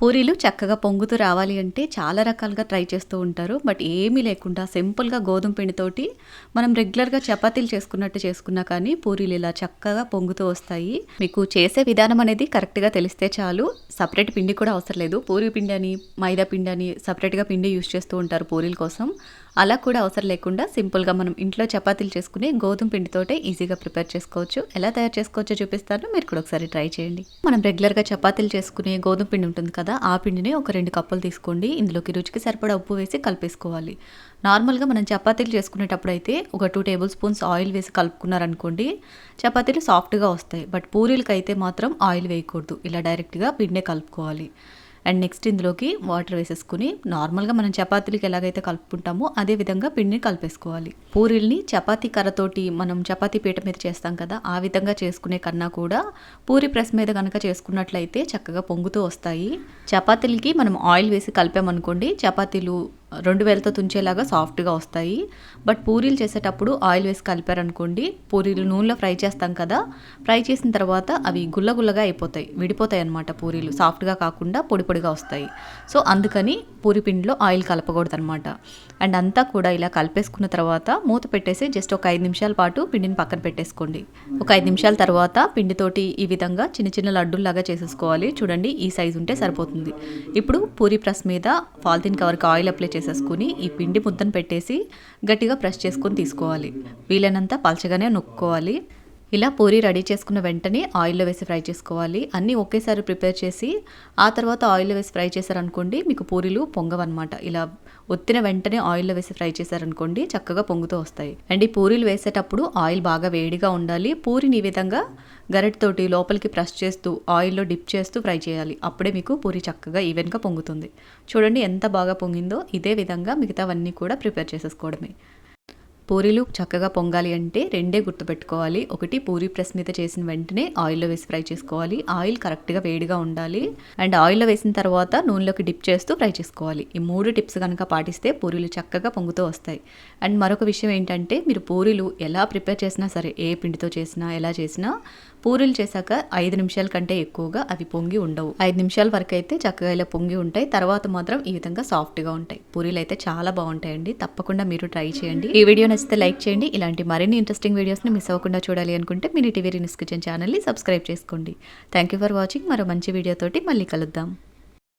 పూరీలు చక్కగా పొంగుతూ రావాలి అంటే చాలా రకాలుగా ట్రై చేస్తూ ఉంటారు. బట్ ఏమీ లేకుండా సింపుల్గా గోధుమ పిండితోటి మనం రెగ్యులర్గా చపాతీలు చేసుకున్నట్టు చేసుకున్నా కానీ పూరీలు ఇలా చక్కగా పొంగుతూ వస్తాయి. మీకు చేసే విధానం అనేది కరెక్ట్గా తెలిస్తే చాలు. సపరేట్ పిండి కూడా అవసరం లేదు. పూరీ పిండి అని మైదా పిండి అని సపరేట్గా పిండి యూస్ చేస్తూ ఉంటారు పూరీల కోసం. అలా కూడా అవసరం లేకుండా సింపుల్గా మనం ఇంట్లో చపాతీలు చేసుకుని గోధుమ పిండితోటే ఈజీగా ప్రిపేర్ చేసుకోవచ్చు. ఎలా తయారు చేసుకోవచ్చో చూపిస్తాను. మీరు కూడా ఒకసారి ట్రై చేయండి. మనం రెగ్యులర్గా చపాతీలు చేసుకునే గోధుమ పిండి ఉంటుంది కదా ఆ పిండిని ఒక రెండు కప్పులు తీసుకోండి. ఇందులోకి రుచికి సరిపడా ఉప్పు వేసి కలిపేసుకోవాలి. నార్మల్గా మనం చపాతీలు చేసుకునేటప్పుడు అయితే ఒక టూ టేబుల్ స్పూన్స్ ఆయిల్ వేసి కలుపుకున్నారనుకోండి చపాతీలు సాఫ్ట్గా వస్తాయి. బట్ పూరీలకి అయితే మాత్రం ఆయిల్ వేయకూడదు. ఇలా డైరెక్ట్గా పిండే కలుపుకోవాలి. అండ్ నెక్స్ట్ ఇందులోకి వాటర్ వేసేసుకుని నార్మల్గా మనం చపాతీలకి ఎలాగైతే కలుపుకుంటామో అదే విధంగా పిండిని కలిపేసుకోవాలి. పూరీల్ని చపాతీ కర్రతోటి మనం చపాతీ పీట మీద చేస్తాం కదా ఆ విధంగా చేసుకునే కన్నా కూడా పూరి ప్రెస్ మీద కనుక చేసుకున్నట్లయితే చక్కగా పొంగుతూ వస్తాయి. చపాతీలకి మనం ఆయిల్ వేసి కలిపామనుకోండి చపాతీలు రెండు వేలతో తుంచేలాగా సాఫ్ట్గా వస్తాయి. బట్ పూరీలు చేసేటప్పుడు ఆయిల్ వేసి కలిపారనుకోండి పూరీలు నూనెలో ఫ్రై చేస్తాం కదా ఫ్రై చేసిన తర్వాత అవి గుల్లగుల్లగా అయిపోతాయి విడిపోతాయి అన్నమాట పూరీలు. సాఫ్ట్గా కాకుండా పొడి పొడిగా వస్తాయి. సో అందుకని పూరి పిండిలో ఆయిల్ కలపకూడదనమాట అండ్ అంతా కూడా ఇలా కలిపేసుకున్న తర్వాత మూత పెట్టేసి జస్ట్ ఒక ఐదు నిమిషాల పాటు పిండిని పక్కన పెట్టేసుకోండి. ఒక ఐదు నిమిషాల తర్వాత పిండితోటి ఈ విధంగా చిన్న చిన్న లడ్డూల్లాగా చేసేసుకోవాలి. చూడండి ఈ సైజు ఉంటే సరిపోతుంది. ఇప్పుడు పూరి ప్రెస్ మీద పాలిథిన్ కవర్కి ఆయిల్ అప్లై చేసేసుకుని ఈ పిండి ముద్దను పెట్టేసి గట్టిగా ప్రెస్ చేసుకొని తీసుకోవాలి. వీలైనంత పలచగానే నొక్కోవాలి. ఇలా పూరి రెడీ చేసుకున్న వెంటనే ఆయిల్లో వేసి ఫ్రై చేసుకోవాలి. అన్నీ ఒకేసారి ప్రిపేర్ చేసి ఆ తర్వాత ఆయిల్లో వేసి ఫ్రై చేశారనుకోండి మీకు పూరీలు పొంగవన్నమాట. ఇలా ఒత్తిన వెంటనే ఆయిల్లో వేసి ఫ్రై చేశారనుకోండి చక్కగా పొంగుతూ వస్తాయి. అండ్ ఈ పూరీలు వేసేటప్పుడు ఆయిల్ బాగా వేడిగా ఉండాలి. పూరిని ఈ విధంగా గరిటతోటి లోపలికి ప్రెస్ చేస్తూ ఆయిల్లో డిప్ చేస్తూ ఫ్రై చేయాలి. అప్పుడే మీకు పూరి చక్కగా ఈవెన్గా పొంగుతుంది. చూడండి ఎంత బాగా పొంగిందో. ఇదే విధంగా మిగతావన్నీ కూడా ప్రిపేర్ చేసేసుకోవడమే. పూరీలు చక్కగా పొంగాలి అంటే రెండే గుర్తుపెట్టుకోవాలి. ఒకటి పూరీ ప్రెస్ మీద చేసిన వెంటనే ఆయిల్లో వేసి ఫ్రై చేసుకోవాలి. ఆయిల్ కరెక్ట్గా వేడిగా ఉండాలి. అండ్ ఆయిల్లో వేసిన తర్వాత నూనెలోకి డిప్ చేస్తూ ఫ్రై చేసుకోవాలి. ఈ మూడు టిప్స్ కనుక పాటిస్తే పూరీలు చక్కగా పొంగుతూ వస్తాయి. అండ్ మరొక విషయం ఏంటంటే మీరు పూరీలు ఎలా ప్రిపేర్ చేసినా సరే ఏ పిండితో చేసినా ఎలా చేసినా పూరీలు చేశాక ఐదు నిమిషాల కంటే ఎక్కువగా అవి పొంగి ఉండవు. ఐదు నిమిషాల వరకు అయితే చక్కగా ఇలా పొంగి ఉంటాయి. తర్వాత మాత్రం ఈ విధంగా సాఫ్ట్గా ఉంటాయి. పూరీలు అయితే చాలా బాగుంటాయండి. తప్పకుండా మీరు ట్రై చేయండి. ఈ వీడియో నచ్చితే లైక్ చేయండి. ఇలాంటి మరిన్ని ఇంట్రెస్టింగ్ వీడియోస్ని మిస్ అవ్వకుండా చూడాలి అనుకుంటే మినీ టీవీ న్యూస్ కిచెన్ ఛానల్ని సబ్స్క్రైబ్ చేసుకోండి. థ్యాంక్ యూ ఫర్ వాచింగ్ మరో మంచి వీడియోతోటి మళ్ళీ కలుద్దాం.